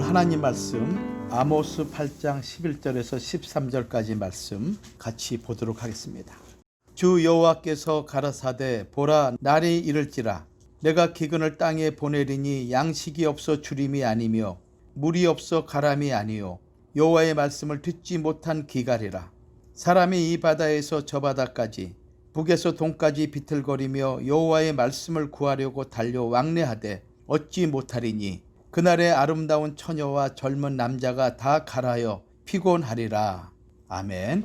오늘 하나님 말씀 아모스 8장 11절에서 13절까지 말씀 같이 보도록 하겠습니다. 주 여호와께서 가라사대 보라 날이 이를지라. 내가 기근을 땅에 보내리니 양식이 없어 주림이 아니며 물이 없어 가람이 아니요. 여호와의 말씀을 듣지 못한 기갈이라. 사람이 이 바다에서 저 바다까지 북에서 동까지 비틀거리며 여호와의 말씀을 구하려고 달려 왕래하되 얻지 못하리니 그날의 아름다운 처녀와 젊은 남자가 다 갈아여 피곤하리라. 아멘.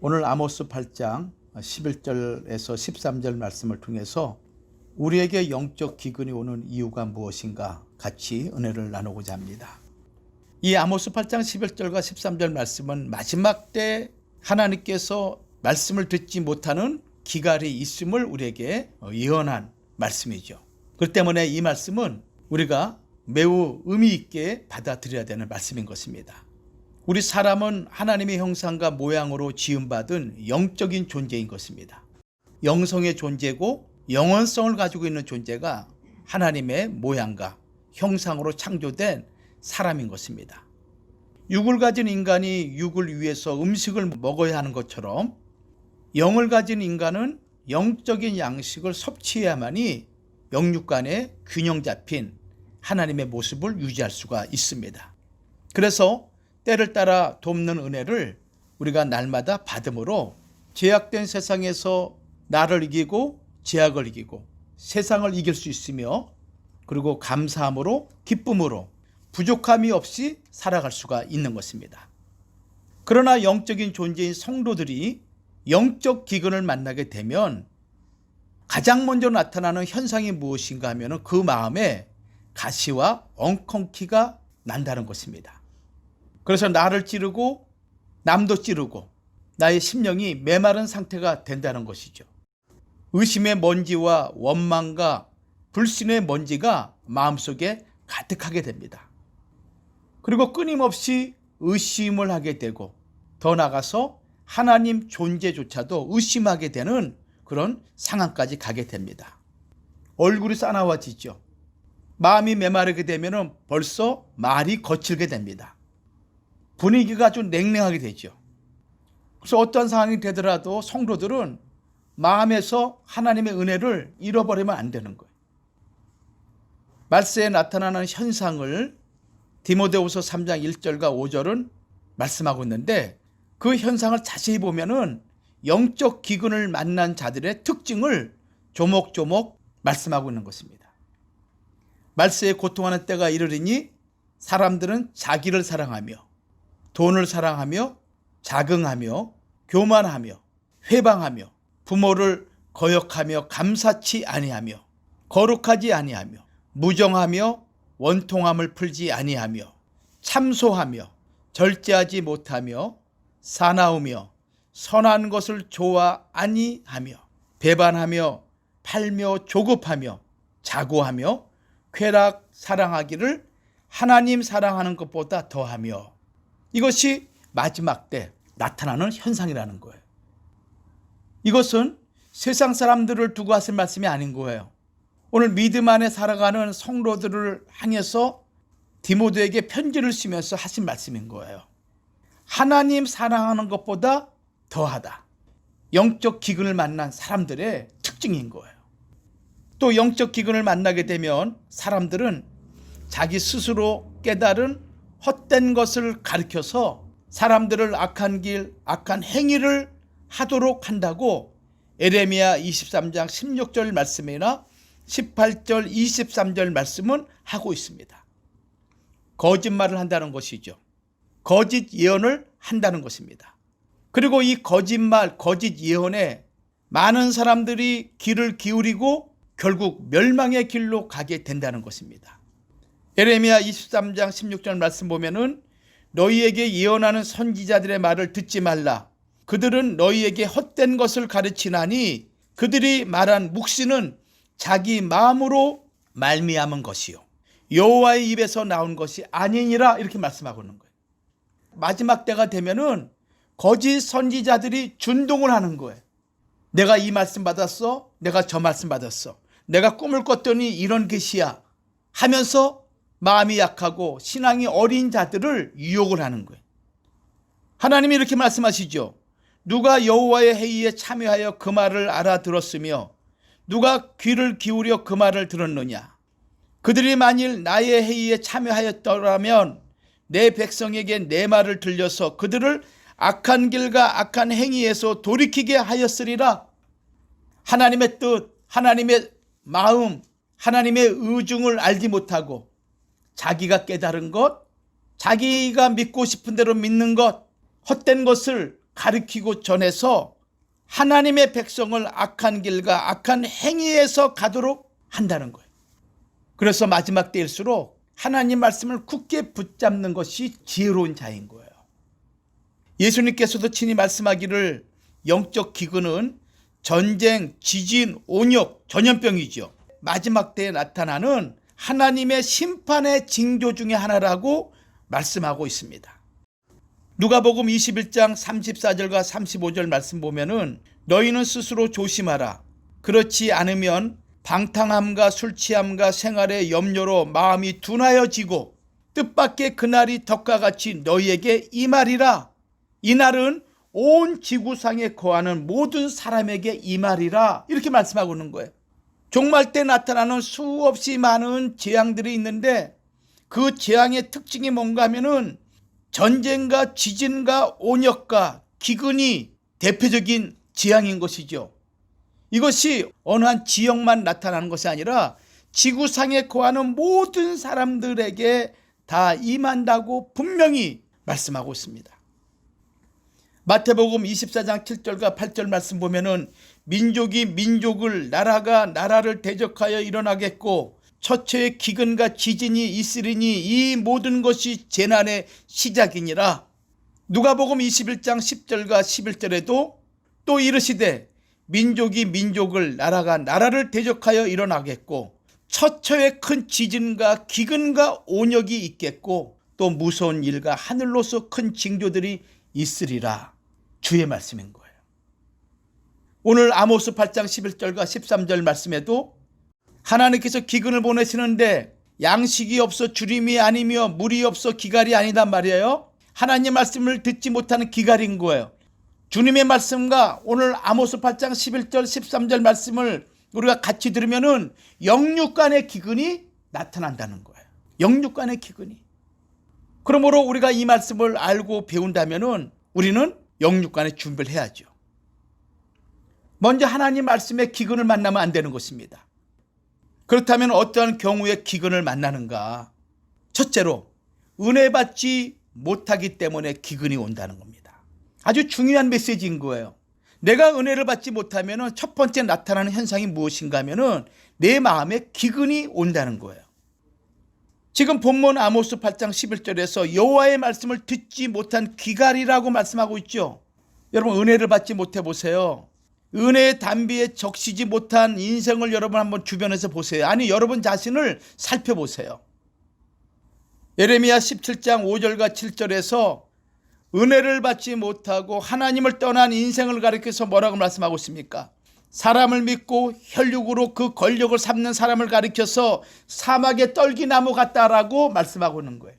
오늘 아모스 8장 11절에서 13절 말씀을 통해서 우리에게 영적 기근이 오는 이유가 무엇인가 같이 은혜를 나누고자 합니다. 이 아모스 8장 11절과 13절 말씀은 마지막 때 하나님께서 말씀을 듣지 못하는 기갈이 있음을 우리에게 예언한 말씀이죠. 그 때문에 이 말씀은 우리가 매우 의미 있게 받아들여야 되는 말씀인 것입니다. 우리 사람은 하나님의 형상과 모양으로 지음받은 영적인 존재인 것입니다. 영성의 존재고 영원성을 가지고 있는 존재가 하나님의 모양과 형상으로 창조된 사람인 것입니다. 육을 가진 인간이 육을 위해서 음식을 먹어야 하는 것처럼 영을 가진 인간은 영적인 양식을 섭취해야만이 영육 간의 균형 잡힌 하나님의 모습을 유지할 수가 있습니다. 그래서 때를 따라 돕는 은혜를 우리가 날마다 받음으로 제약된 세상에서 나를 이기고 제약을 이기고 세상을 이길 수 있으며 그리고 감사함으로 기쁨으로 부족함이 없이 살아갈 수가 있는 것입니다. 그러나 영적인 존재인 성도들이 영적 기근을 만나게 되면 가장 먼저 나타나는 현상이 무엇인가 하면 그 마음에 가시와 엉컹키가 난다는 것입니다. 그래서 나를 찌르고 남도 찌르고 나의 심령이 메마른 상태가 된다는 것이죠. 의심의 먼지와 원망과 불신의 먼지가 마음속에 가득하게 됩니다. 그리고 끊임없이 의심을 하게 되고 더 나가서 하나님 존재조차도 의심하게 되는 그런 상황까지 가게 됩니다. 얼굴이 싸나워지죠. 마음이 메마르게 되면 벌써 말이 거칠게 됩니다. 분위기가 좀 냉랭하게 되죠. 그래서 어떤 상황이 되더라도 성도들은 마음에서 하나님의 은혜를 잃어버리면 안 되는 거예요. 말세에 나타나는 현상을 디모데후서 3장 1절과 5절은 말씀하고 있는데 그 현상을 자세히 보면은 영적 기근을 만난 자들의 특징을 조목조목 말씀하고 있는 것입니다. 말세에 고통하는 때가 이르리니 사람들은 자기를 사랑하며 돈을 사랑하며 자긍하며 교만하며 회방하며 부모를 거역하며 감사치 아니하며 거룩하지 아니하며 무정하며 원통함을 풀지 아니하며 참소하며 절제하지 못하며 사나우며 선한 것을 좋아 아니하며 배반하며 팔며 조급하며 자고하며 쾌락 사랑하기를 하나님 사랑하는 것보다 더하며 이것이 마지막 때 나타나는 현상이라는 거예요. 이것은 세상 사람들을 두고 하실 말씀이 아닌 거예요. 오늘 믿음 안에 살아가는 성도들을 향해서 디모데에게 편지를 쓰면서 하신 말씀인 거예요. 하나님 사랑하는 것보다 더하다. 영적 기근을 만난 사람들의 특징인 거예요. 또 영적 기근을 만나게 되면 사람들은 자기 스스로 깨달은 헛된 것을 가르쳐서 사람들을 악한 길, 악한 행위를 하도록 한다고 에레미야 23장 16절 말씀이나 18절 23절 말씀은 하고 있습니다. 거짓말을 한다는 것이죠. 거짓 예언을 한다는 것입니다. 그리고 이 거짓말, 거짓 예언에 많은 사람들이 귀를 기울이고 결국 멸망의 길로 가게 된다는 것입니다. 에레미야 23장 16절 말씀 보면은 너희에게 예언하는 선지자들의 말을 듣지 말라. 그들은 너희에게 헛된 것을 가르치나니 그들이 말한 묵시는 자기 마음으로 말미암은 것이요. 여호와의 입에서 나온 것이 아니니라 이렇게 말씀하고 있는 거예요. 마지막 때가 되면은 거짓 선지자들이 준동을 하는 거예요. 내가 이 말씀 받았어. 내가 저 말씀 받았어. 내가 꿈을 꿨더니 이런 계시야. 하면서 마음이 약하고 신앙이 어린 자들을 유혹을 하는 거예요. 하나님이 이렇게 말씀하시죠. 누가 여호와의 회의에 참여하여 그 말을 알아들었으며 누가 귀를 기울여 그 말을 들었느냐. 그들이 만일 나의 회의에 참여하였더라면 내 백성에게 내 말을 들려서 그들을 악한 길과 악한 행위에서 돌이키게 하였으리라. 하나님의 뜻, 하나님의 마음, 하나님의 의중을 알지 못하고 자기가 깨달은 것, 자기가 믿고 싶은 대로 믿는 것, 헛된 것을 가리키고 전해서 하나님의 백성을 악한 길과 악한 행위에서 가도록 한다는 거예요. 그래서 마지막 때일수록 하나님 말씀을 굳게 붙잡는 것이 지혜로운 자인 거예요. 예수님께서도 친히 말씀하기를 영적 기근은 전쟁, 지진, 온역, 전염병이죠. 마지막 때에 나타나는 하나님의 심판의 징조 중의 하나라고 말씀하고 있습니다. 누가복음 21장 34절과 35절 말씀 보면은 너희는 스스로 조심하라. 그렇지 않으면 방탕함과 술 취함과 생활의 염려로 마음이 둔하여지고 뜻밖의 그날이 덕과 같이 너희에게 임하리라. 이날은 온 지구상에 거하는 모든 사람에게 임하리라. 이렇게 말씀하고 있는 거예요. 종말 때 나타나는 수없이 많은 재앙들이 있는데 그 재앙의 특징이 뭔가 하면은 전쟁과 지진과 온역과 기근이 대표적인 재앙인 것이죠. 이것이 어느 한 지역만 나타나는 것이 아니라 지구상에 거하는 모든 사람들에게 다 임한다고 분명히 말씀하고 있습니다. 마태복음 24장 7절과 8절 말씀 보면은 민족이 민족을 나라가 나라를 대적하여 일어나겠고 처처의 기근과 지진이 있으리니 이 모든 것이 재난의 시작이니라. 누가복음 21장 10절과 11절에도 또 이르시되 민족이 민족을 나라가 나라를 대적하여 일어나겠고 처처의 큰 지진과 기근과 온역이 있겠고 또 무서운 일과 하늘로서 큰 징조들이 있으리라. 주의 말씀인 거예요. 오늘 아모스 8장 11절과 13절 말씀에도 하나님께서 기근을 보내시는데 양식이 없어 주림이 아니며 물이 없어 기갈이 아니단 말이에요. 하나님 말씀을 듣지 못하는 기갈인 거예요. 주님의 말씀과 오늘 아모스 8장 11절 13절 말씀을 우리가 같이 들으면은 영육간의 기근이 나타난다는 거예요. 영육간의 기근이. 그러므로 우리가 이 말씀을 알고 배운다면은 우리는 영육간의 준비를 해야죠. 먼저 하나님 말씀의 기근을 만나면 안 되는 것입니다. 그렇다면 어떠한 경우에 기근을 만나는가? 첫째로 은혜 받지 못하기 때문에 기근이 온다는 겁니다. 아주 중요한 메시지인 거예요. 내가 은혜를 받지 못하면 첫 번째 나타나는 현상이 무엇인가 하면은 내 마음에 기근이 온다는 거예요. 지금 본문 아모스 8장 11절에서 여호와의 말씀을 듣지 못한 기갈이라고 말씀하고 있죠. 여러분 은혜를 받지 못해 보세요. 은혜의 담비에 적시지 못한 인생을 여러분 한번 주변에서 보세요. 아니 여러분 자신을 살펴보세요. 예레미야 17장 5절과 7절에서 은혜를 받지 못하고 하나님을 떠난 인생을 가리켜서 뭐라고 말씀하고 있습니까? 사람을 믿고 혈육으로 그 권력을 삼는 사람을 가리켜서 사막의 떨기나무 같다라고 말씀하고 있는 거예요.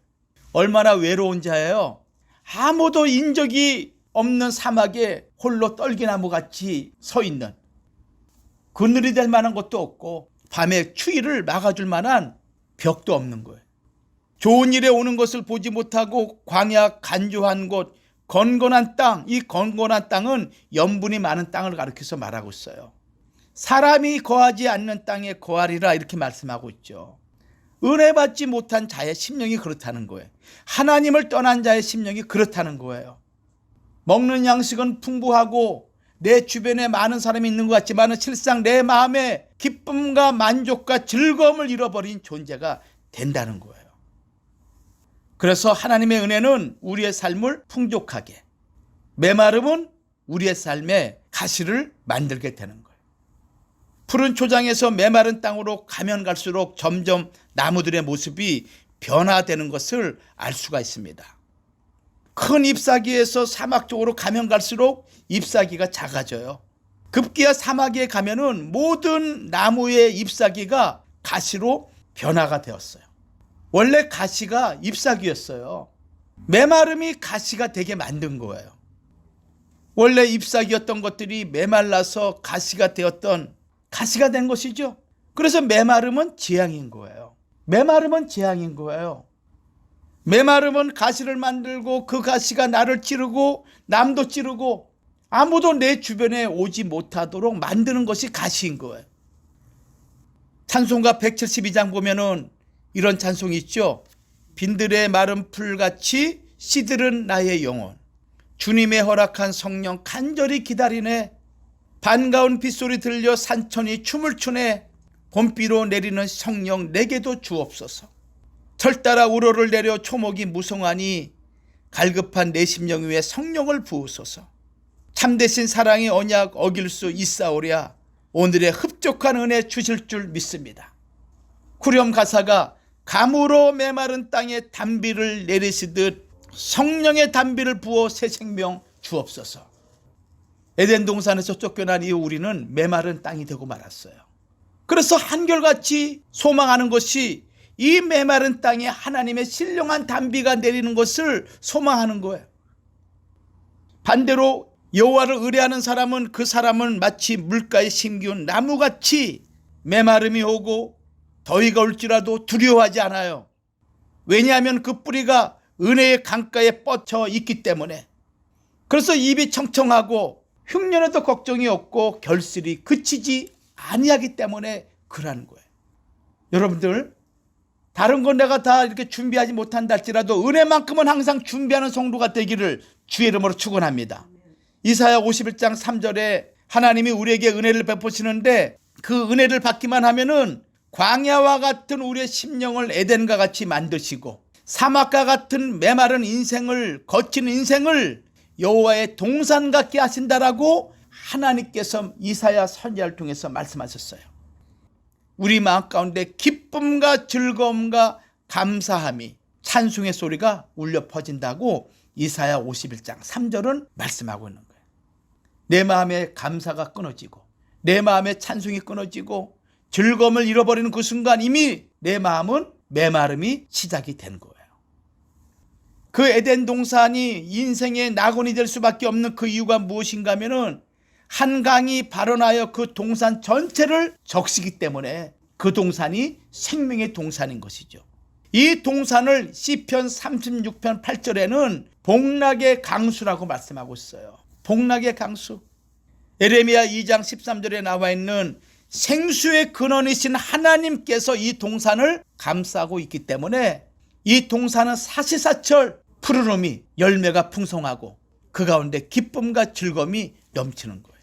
얼마나 외로운 자예요. 아무도 인적이 없는 사막에 홀로 떨기나무 같이 서 있는 그늘이 될 만한 것도 없고 밤에 추위를 막아줄 만한 벽도 없는 거예요. 좋은 일에 오는 것을 보지 못하고 광야 간조한 곳 건건한 땅, 이 건건한 땅은 염분이 많은 땅을 가리켜서 말하고 있어요. 사람이 거하지 않는 땅에 거하리라 이렇게 말씀하고 있죠. 은혜 받지 못한 자의 심령이 그렇다는 거예요. 하나님을 떠난 자의 심령이 그렇다는 거예요. 먹는 양식은 풍부하고 내 주변에 많은 사람이 있는 것 같지만 실상 내 마음에 기쁨과 만족과 즐거움을 잃어버린 존재가 된다는 거예요. 그래서 하나님의 은혜는 우리의 삶을 풍족하게, 메마름은 우리의 삶에 가시를 만들게 되는 거예요. 푸른 초장에서 메마른 땅으로 가면 갈수록 점점 나무들의 모습이 변화되는 것을 알 수가 있습니다. 큰 잎사귀에서 사막 쪽으로 가면 갈수록 잎사귀가 작아져요. 급기야 사막에 가면은 모든 나무의 잎사귀가 가시로 변화가 되었어요. 원래 가시가 잎사귀였어요. 메마름이 가시가 되게 만든 거예요. 원래 잎사귀였던 것들이 메말라서 가시가 되었던 가시가 된 것이죠. 그래서 메마름은 재앙인 거예요. 메마름은 재앙인 거예요. 메마름은 가시를 만들고 그 가시가 나를 찌르고 남도 찌르고 아무도 내 주변에 오지 못하도록 만드는 것이 가시인 거예요. 찬송가 172장 보면은 이런 찬송이 있죠. 빈들의 마른 풀같이 씨들은 나의 영혼. 주님의 허락한 성령 간절히 기다리네. 반가운 빗소리 들려 산천이 춤을 추네. 봄비로 내리는 성령 내게도 주옵소서. 철따라 우러를 내려 초목이 무성하니 갈급한 내 심령 위에 성령을 부으소서. 참되신 사랑의 언약 어길 수 있사오랴 오늘의 흡족한 은혜 주실 줄 믿습니다. 후렴 가사가 감으로 메마른 땅에 담비를 내리시듯 성령의 담비를 부어 새 생명 주옵소서. 에덴 동산에서 쫓겨난 이후 우리는 메마른 땅이 되고 말았어요. 그래서 한결같이 소망하는 것이 이 메마른 땅에 하나님의 신령한 담비가 내리는 것을 소망하는 거예요. 반대로 여호와를 의뢰하는 사람은 그 사람은 마치 물가에 심기운 나무같이 메마름이 오고 더위가 올지라도 두려워하지 않아요. 왜냐하면 그 뿌리가 은혜의 강가에 뻗쳐 있기 때문에. 그래서 입이 청청하고 흉년에도 걱정이 없고 결실이 그치지 아니하기 때문에 그러는 거예요. 여러분들 다른 건 내가 다 이렇게 준비하지 못한다 할지라도 은혜만큼은 항상 준비하는 성도가 되기를 주의 이름으로 축원합니다. 이사야 51장 3절에 하나님이 우리에게 은혜를 베푸시는데 그 은혜를 받기만 하면은 광야와 같은 우리의 심령을 에덴과 같이 만드시고 사막과 같은 메마른 인생을 거친 인생을 여호와의 동산 같게 하신다라고 하나님께서 이사야 선지자를 통해서 말씀하셨어요. 우리 마음 가운데 기쁨과 즐거움과 감사함이 찬송의 소리가 울려 퍼진다고 이사야 51장 3절은 말씀하고 있는 거예요. 내 마음에 감사가 끊어지고 내 마음에 찬송이 끊어지고 즐거움을 잃어버리는 그 순간 이미 내 마음은 메마름이 시작이 된 거예요. 그 에덴 동산이 인생의 낙원이 될 수밖에 없는 그 이유가 무엇인가 하면은 한 강이 발원하여 그 동산 전체를 적시기 때문에 그 동산이 생명의 동산인 것이죠. 이 동산을 시편 36편 8절에는 복락의 강수라고 말씀하고 있어요. 복락의 강수. 에레미야 2장 13절에 나와 있는 생수의 근원이신 하나님께서 이 동산을 감싸고 있기 때문에 이 동산은 사시사철 푸르름이 열매가 풍성하고 그 가운데 기쁨과 즐거움이 넘치는 거예요.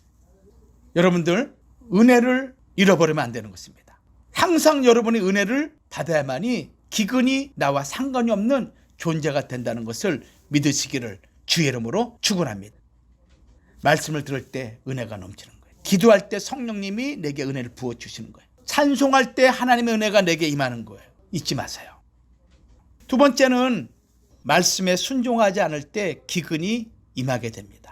여러분들 은혜를 잃어버리면 안 되는 것입니다. 항상 여러분이 은혜를 받아야만이 기근이 나와 상관이 없는 존재가 된다는 것을 믿으시기를 주의 이름으로 축원합니다. 말씀을 들을 때 은혜가 넘치는. 기도할 때 성령님이 내게 은혜를 부어 주시는 거예요. 찬송할 때 하나님의 은혜가 내게 임하는 거예요. 잊지 마세요. 두 번째는 말씀에 순종하지 않을 때 기근이 임하게 됩니다.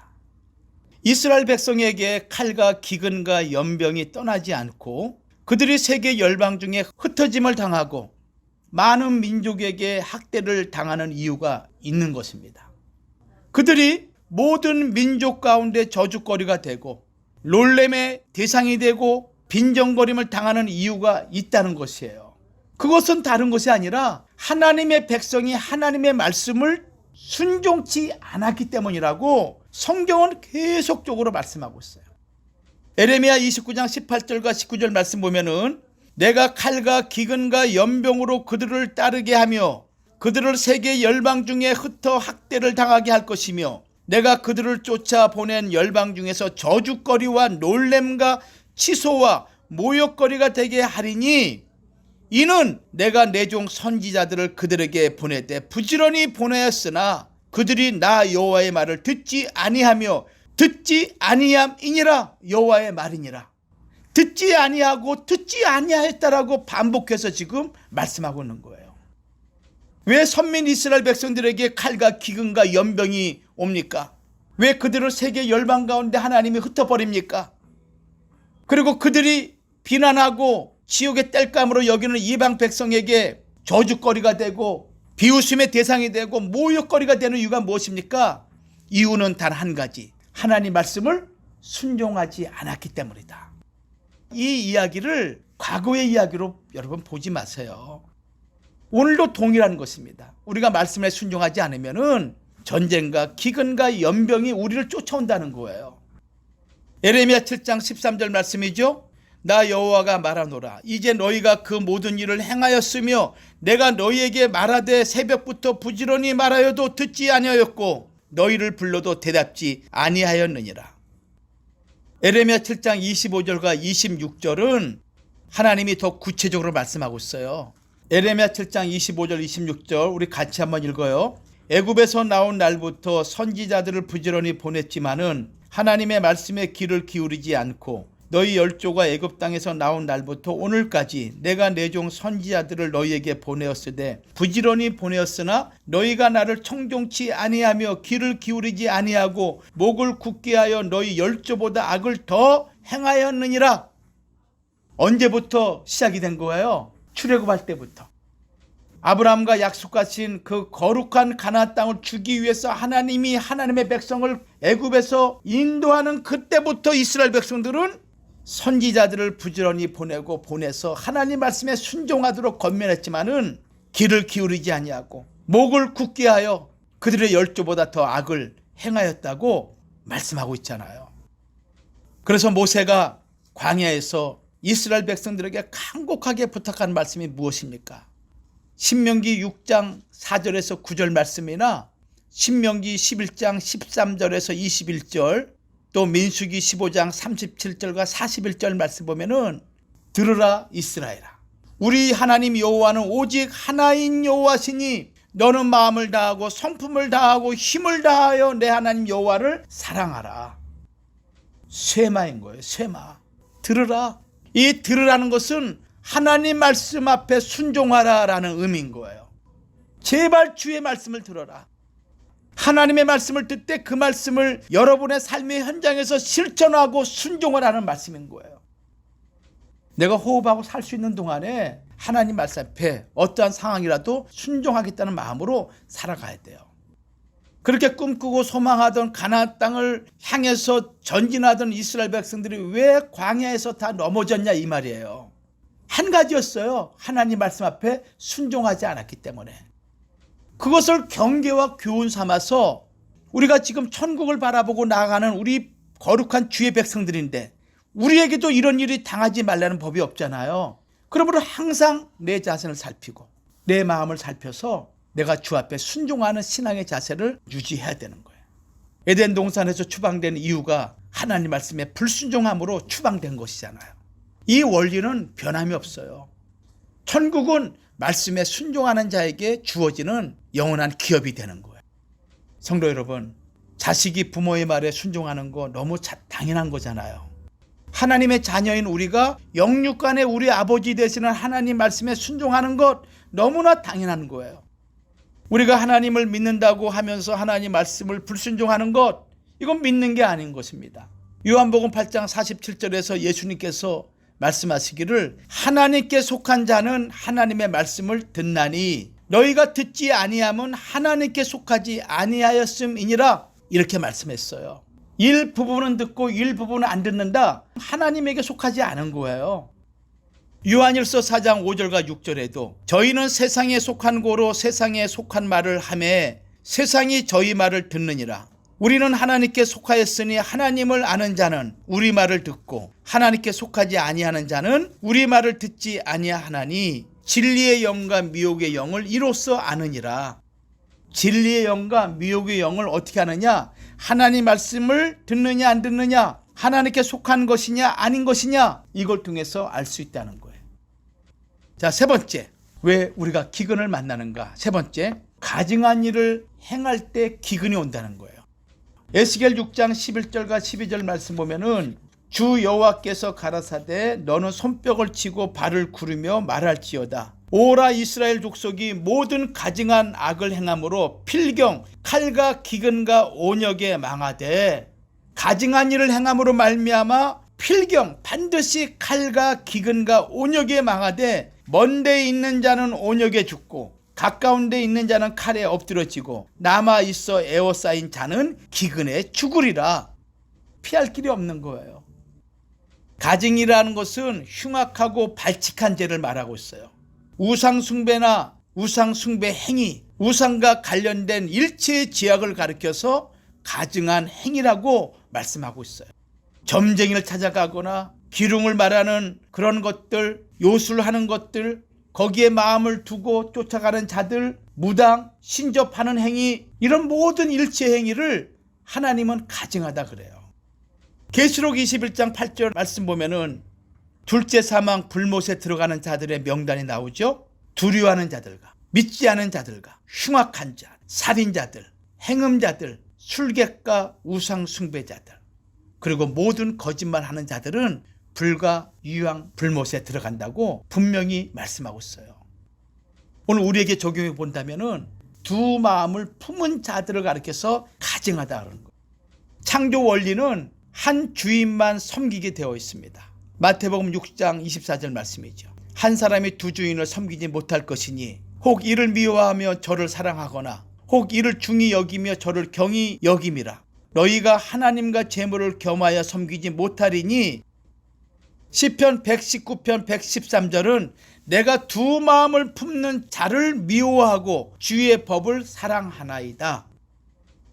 이스라엘 백성에게 칼과 기근과 연병이 떠나지 않고 그들이 세계 열방 중에 흩어짐을 당하고 많은 민족에게 학대를 당하는 이유가 있는 것입니다. 그들이 모든 민족 가운데 저주거리가 되고 놀램의 대상이 되고 빈정거림을 당하는 이유가 있다는 것이에요. 그것은 다른 것이 아니라 하나님의 백성이 하나님의 말씀을 순종치 않았기 때문이라고 성경은 계속적으로 말씀하고 있어요. 에레미야 29장 18절과 19절 말씀 보면은 내가 칼과 기근과 연병으로 그들을 따르게 하며 그들을 세계 열방 중에 흩어 학대를 당하게 할 것이며 내가 그들을 쫓아 보낸 열방 중에서 저주거리와 놀램과 치소와 모욕거리가 되게 하리니 이는 내가 내 종 선지자들을 그들에게 보내되 부지런히 보내었으나 그들이 나 여호와의 말을 듣지 아니하며 듣지 아니함이니라 여호와의 말이니라 듣지 아니하고 듣지 아니하였다라고 반복해서 지금 말씀하고 있는 거예요. 왜 선민 이스라엘 백성들에게 칼과 기근과 연병이 옵니까? 왜 그들을 세계 열방 가운데 하나님이 흩어버립니까? 그리고 그들이 비난하고 지옥의 땔감으로 여기는 이방 백성에게 저주거리가 되고 비웃음의 대상이 되고 모욕거리가 되는 이유가 무엇입니까? 이유는 단 한 가지. 하나님 말씀을 순종하지 않았기 때문이다. 이 이야기를 과거의 이야기로 여러분 보지 마세요. 오늘도 동일한 것입니다. 우리가 말씀에 순종하지 않으면은 전쟁과 기근과 연병이 우리를 쫓아온다는 거예요. 에레미야 7장 13절 말씀이죠. 나 여호와가 말하노라 이제 너희가 그 모든 일을 행하였으며 내가 너희에게 말하되 새벽부터 부지런히 말하여도 듣지 아니하였고 너희를 불러도 대답지 아니하였느니라. 에레미야 7장 25절과 26절은 하나님이 더 구체적으로 말씀하고 있어요. 에레미야 7장 25절 26절 우리 같이 한번 읽어요. 애굽에서 나온 날부터 선지자들을 부지런히 보냈지만은 하나님의 말씀에 귀를 기울이지 않고 너희 열조가 애굽 땅에서 나온 날부터 오늘까지 내가 내 종 선지자들을 너희에게 보내었으되 부지런히 보내었으나 너희가 나를 청종치 아니하며 귀를 기울이지 아니하고 목을 굳게 하여 너희 열조보다 악을 더 행하였느니라. 언제부터 시작이 된 거예요? 출애굽할 때부터. 아브라함과 약속하신 그 거룩한 가나안 땅을 주기 위해서 하나님이 하나님의 백성을 애굽에서 인도하는 그때부터 이스라엘 백성들은 선지자들을 부지런히 보내고 보내서 하나님 말씀에 순종하도록 건면했지만은 귀를 기울이지 아니하고 목을 굳게 하여 그들의 열조보다 더 악을 행하였다고 말씀하고 있잖아요. 그래서 모세가 광야에서 이스라엘 백성들에게 간곡하게 부탁한 말씀이 무엇입니까? 신명기 6장 4절에서 9절 말씀이나 신명기 11장 13절에서 21절 또 민수기 15장 37절과 41절 말씀 보면은 들으라 이스라엘아 우리 하나님 여호와는 오직 하나인 여호와시니 너는 마음을 다하고 성품을 다하고 힘을 다하여 내 하나님 여호와를 사랑하라. 쇠마인 거예요 쇠마. 들으라. 이 들으라는 것은 하나님 말씀 앞에 순종하라라는 의미인 거예요. 제발 주의 말씀을 들어라. 하나님의 말씀을 듣되 그 말씀을 여러분의 삶의 현장에서 실천하고 순종을 하는 말씀인 거예요. 내가 호흡하고 살 수 있는 동안에 하나님 말씀 앞에 어떠한 상황이라도 순종하겠다는 마음으로 살아가야 돼요. 그렇게 꿈꾸고 소망하던 가나안 땅을 향해서 전진하던 이스라엘 백성들이 왜 광야에서 다 넘어졌냐 이 말이에요. 한 가지였어요. 하나님 말씀 앞에 순종하지 않았기 때문에. 그것을 경계와 교훈 삼아서 우리가 지금 천국을 바라보고 나아가는 우리 거룩한 주의 백성들인데 우리에게도 이런 일이 당하지 말라는 법이 없잖아요. 그러므로 항상 내 자신을 살피고 내 마음을 살펴서 내가 주 앞에 순종하는 신앙의 자세를 유지해야 되는 거예요. 에덴 동산에서 추방된 이유가 하나님 말씀에 불순종함으로 추방된 것이잖아요. 이 원리는 변함이 없어요. 천국은 말씀에 순종하는 자에게 주어지는 영원한 기업이 되는 거예요. 성도 여러분, 자식이 부모의 말에 순종하는 거 너무 당연한 거잖아요. 하나님의 자녀인 우리가 영육간에 우리 아버지 되시는 하나님 말씀에 순종하는 것 너무나 당연한 거예요. 우리가 하나님을 믿는다고 하면서 하나님 말씀을 불순종하는 것 이건 믿는 게 아닌 것입니다. 요한복음 8장 47절에서 예수님께서 말씀하시기를 하나님께 속한 자는 하나님의 말씀을 듣나니 너희가 듣지 아니하면 하나님께 속하지 아니하였음이니라 이렇게 말씀했어요. 일부분은 듣고 일부분은 안 듣는다. 하나님에게 속하지 않은 거예요. 요한일서 4장 5절과 6절에도 저희는 세상에 속한 고로 세상에 속한 말을 하매 세상이 저희 말을 듣느니라. 우리는 하나님께 속하였으니 하나님을 아는 자는 우리 말을 듣고 하나님께 속하지 아니하는 자는 우리 말을 듣지 아니하나니 진리의 영과 미혹의 영을 이로써 아느니라. 진리의 영과 미혹의 영을 어떻게 하느냐? 하나님 말씀을 듣느냐 안 듣느냐? 하나님께 속한 것이냐 아닌 것이냐? 이걸 통해서 알 수 있다는 거예요. 자, 세 번째. 왜 우리가 기근을 만나는가? 세 번째. 가증한 일을 행할 때 기근이 온다는 거예요. 에스겔 6장 11절과 12절 말씀 보면은 주 여호와께서 가라사대 너는 손뼉을 치고 발을 구르며 말할지어다. 오라 이스라엘 족속이 모든 가증한 악을 행함으로 필경 칼과 기근과 온역에 망하되 가증한 일을 행함으로 말미암아 필경 반드시 칼과 기근과 온역에 망하되 먼데 있는 자는 온역에 죽고 가까운 데 있는 자는 칼에 엎드러지고 남아 있어 에워싸인 자는 기근에 죽으리라. 피할 길이 없는 거예요. 가증이라는 것은 흉악하고 발칙한 죄를 말하고 있어요. 우상 숭배나 우상 숭배 행위, 우상과 관련된 일체의 지약을 가리켜서 가증한 행위라고 말씀하고 있어요. 점쟁이를 찾아가거나 기름을 말하는 그런 것들, 요술하는 것들, 거기에 마음을 두고 쫓아가는 자들, 무당, 신접하는 행위, 이런 모든 일체 행위를 하나님은 가증하다 그래요. 계시록 21장 8절 말씀 보면은 둘째 사망 불못에 들어가는 자들의 명단이 나오죠. 두려워하는 자들과 믿지 않은 자들과 흉악한 자, 살인자들, 행음자들, 술객과 우상 숭배자들 그리고 모든 거짓말하는 자들은 불과 유황 불못에 들어간다고 분명히 말씀하고 있어요. 오늘 우리에게 적용해 본다면은 두 마음을 품은 자들을 가리켜서 가증하다 그러는 거예요. 창조 원리는 한 주인만 섬기게 되어 있습니다. 마태복음 6장 24절 말씀이죠. 한 사람이 두 주인을 섬기지 못할 것이니 혹 이를 미워하며 저를 사랑하거나 혹 이를 중히 여기며 저를 경히 여김이라. 너희가 하나님과 재물을 겸하여 섬기지 못하리니 시편 119편 113절은 내가 두 마음을 품는 자를 미워하고 주의 법을 사랑하나이다.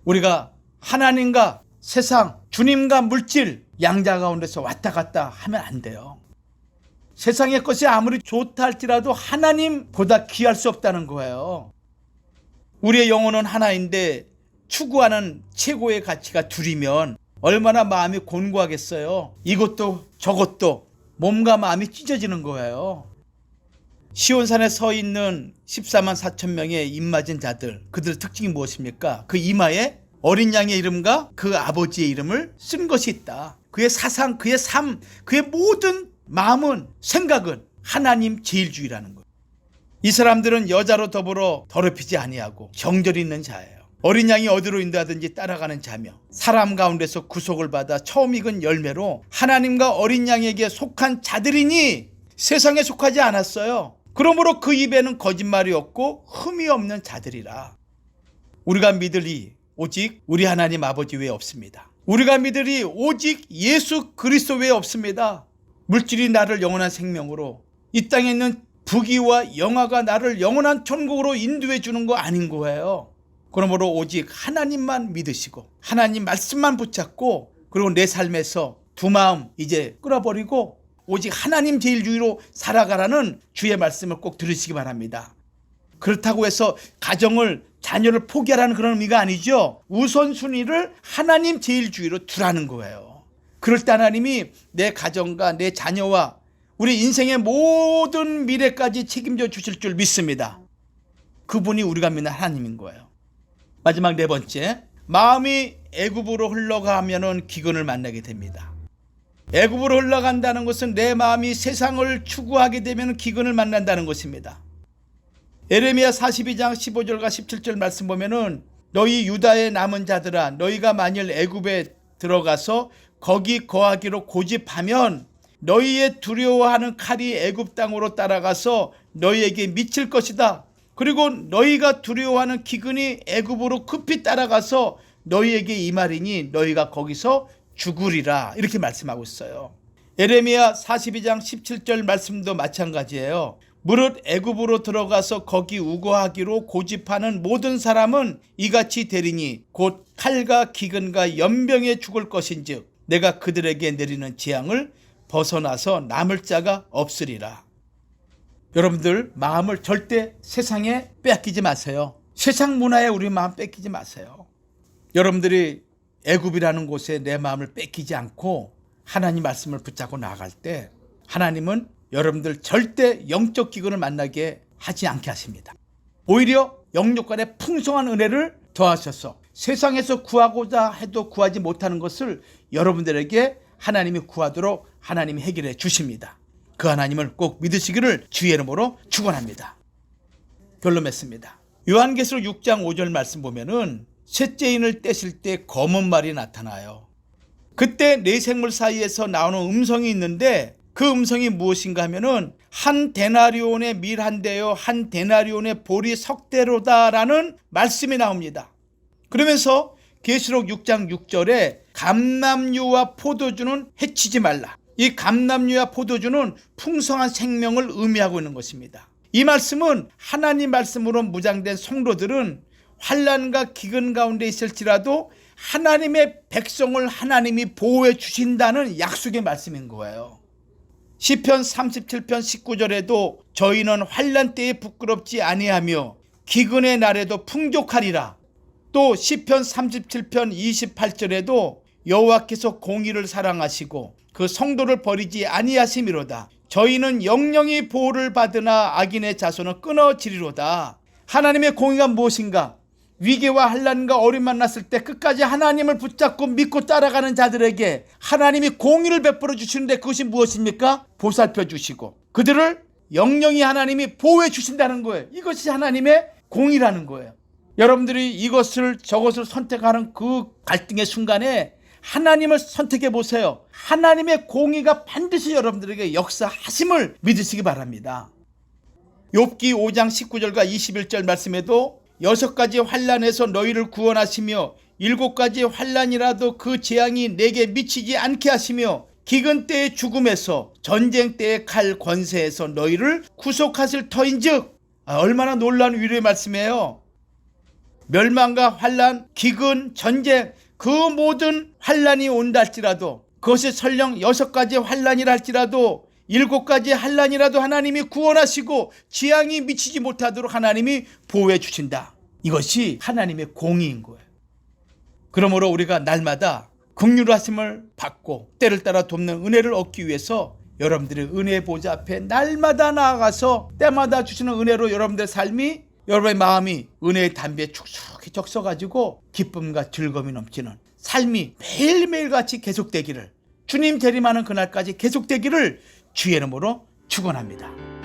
우리가 하나님과 세상, 주님과 물질, 양자 가운데서 왔다 갔다 하면 안 돼요. 세상의 것이 아무리 좋다 할지라도 하나님보다 귀할 수 없다는 거예요. 우리의 영혼은 하나인데 추구하는 최고의 가치가 둘이면 얼마나 마음이 곤고하겠어요. 이것도 저것도 몸과 마음이 찢어지는 거예요. 시온산에 서 있는 14만 4천 명의 입맞은 자들, 그들의 특징이 무엇입니까? 그 이마에 어린 양의 이름과 그 아버지의 이름을 쓴 것이 있다. 그의 사상, 그의 삶, 그의 모든 마음은, 생각은 하나님 제일주의라는 거예요. 이 사람들은 여자로 더불어 더럽히지 아니하고 정절이 있는 자예요. 어린 양이 어디로 인도하든지 따라가는 자며 사람 가운데서 구속을 받아 처음 익은 열매로 하나님과 어린 양에게 속한 자들이니 세상에 속하지 않았어요. 그러므로 그 입에는 거짓말이 없고 흠이 없는 자들이라. 우리가 믿으리 오직 우리 하나님 아버지 외에 없습니다. 우리가 믿으리 오직 예수 그리스도 외에 없습니다. 물질이 나를 영원한 생명으로 이 땅에 있는 부귀와 영화가 나를 영원한 천국으로 인도해 주는 거 아닌 거예요. 그러므로 오직 하나님만 믿으시고 하나님 말씀만 붙잡고 그리고 내 삶에서 두 마음 이제 끌어버리고 오직 하나님 제일주의로 살아가라는 주의 말씀을 꼭 들으시기 바랍니다. 그렇다고 해서 가정을 자녀를 포기하라는 그런 의미가 아니죠. 우선순위를 하나님 제일주의로 두라는 거예요. 그럴 때 하나님이 내 가정과 내 자녀와 우리 인생의 모든 미래까지 책임져 주실 줄 믿습니다. 그분이 우리가 믿는 하나님인 거예요. 마지막 네 번째, 마음이 애굽으로 흘러가면은 기근을 만나게 됩니다. 애굽으로 흘러간다는 것은 내 마음이 세상을 추구하게 되면 기근을 만난다는 것입니다. 에레미야 42장 15절과 17절 말씀 보면은 너희 유다의 남은 자들아 너희가 만일 애굽에 들어가서 거기 거하기로 고집하면 너희의 두려워하는 칼이 애굽 땅으로 따라가서 너희에게 미칠 것이다. 그리고 너희가 두려워하는 기근이 애굽으로 급히 따라가서 너희에게 이 말이니 너희가 거기서 죽으리라 이렇게 말씀하고 있어요. 에레미야 42장 17절 말씀도 마찬가지예요. 무릇 애굽으로 들어가서 거기 우거하기로 고집하는 모든 사람은 이같이 되리니 곧 칼과 기근과 연병에 죽을 것인즉 내가 그들에게 내리는 재앙을 벗어나서 남을 자가 없으리라. 여러분들 마음을 절대 세상에 빼앗기지 마세요. 세상 문화에 우리 마음 뺏기지 마세요. 여러분들이 애굽이라는 곳에 내 마음을 뺏기지 않고 하나님 말씀을 붙잡고 나아갈 때 하나님은 여러분들 절대 영적 기근을 만나게 하지 않게 하십니다. 오히려 영역 간의 풍성한 은혜를 더하셔서 세상에서 구하고자 해도 구하지 못하는 것을 여러분들에게 하나님이 구하도록 하나님이 해결해 주십니다. 그 하나님을 꼭 믿으시기를 주의 이름으로 축원합니다. 결론 맺습니다. 요한계시록 6장 5절 말씀 보면은 셋째 인을 떼실 때 검은 말이 나타나요. 그때 네 생물 사이에서 나오는 음성이 있는데 그 음성이 무엇인가 하면은 한 데나리온의 밀 한 대요 한 데나리온의 보리 석대로다라는 말씀이 나옵니다. 그러면서 계시록 6장 6절에 감남유와 포도주는 해치지 말라. 이 감남유와 포도주는 풍성한 생명을 의미하고 있는 것입니다. 이 말씀은 하나님 말씀으로 무장된 성도들은 환란과 기근 가운데 있을지라도 하나님의 백성을 하나님이 보호해 주신다는 약속의 말씀인 거예요. 시편 37편 19절에도 저희는 환란 때에 부끄럽지 아니하며 기근의 날에도 풍족하리라. 또 시편 37편 28절에도 여호와께서 공의를 사랑하시고 그 성도를 버리지 아니하심이로다. 저희는 영영이 보호를 받으나 악인의 자손은 끊어지리로다. 하나님의 공의가 무엇인가? 위기와 환란과 어려움 만났을 때 끝까지 하나님을 붙잡고 믿고 따라가는 자들에게 하나님이 공의를 베풀어 주시는데 그것이 무엇입니까? 보살펴 주시고 그들을 영영이 하나님이 보호해 주신다는 거예요. 이것이 하나님의 공의라는 거예요. 여러분들이 이것을 저것을 선택하는 그 갈등의 순간에 하나님을 선택해 보세요. 하나님의 공의가 반드시 여러분들에게 역사하심을 믿으시기 바랍니다. 욥기 5장 19절과 21절 말씀에도 여섯 가지 환란에서 너희를 구원하시며 일곱 가지 환란이라도 그 재앙이 내게 미치지 않게 하시며 기근 때의 죽음에서 전쟁 때의 칼 권세에서 너희를 구속하실 터인즉 아, 얼마나 놀라운 위로의 말씀이에요. 멸망과 환란, 기근, 전쟁 그 모든 환란이 온다 할지라도 그것이 설령 여섯 가지 환란이라 할지라도 일곱 가지 환란이라도 하나님이 구원하시고 재앙이 미치지 못하도록 하나님이 보호해 주신다. 이것이 하나님의 공의인 거예요. 그러므로 우리가 날마다 긍휼하심을 받고 때를 따라 돕는 은혜를 얻기 위해서 여러분들의 은혜 보좌 앞에 날마다 나아가서 때마다 주시는 은혜로 여러분들의 삶이 여러분의 마음이 은혜의 담배에 축축히 적셔가지고 기쁨과 즐거움이 넘치는 삶이 매일매일 같이 계속되기를 주님 재림하는 그날까지 계속되기를 주의 이름으로 축원합니다.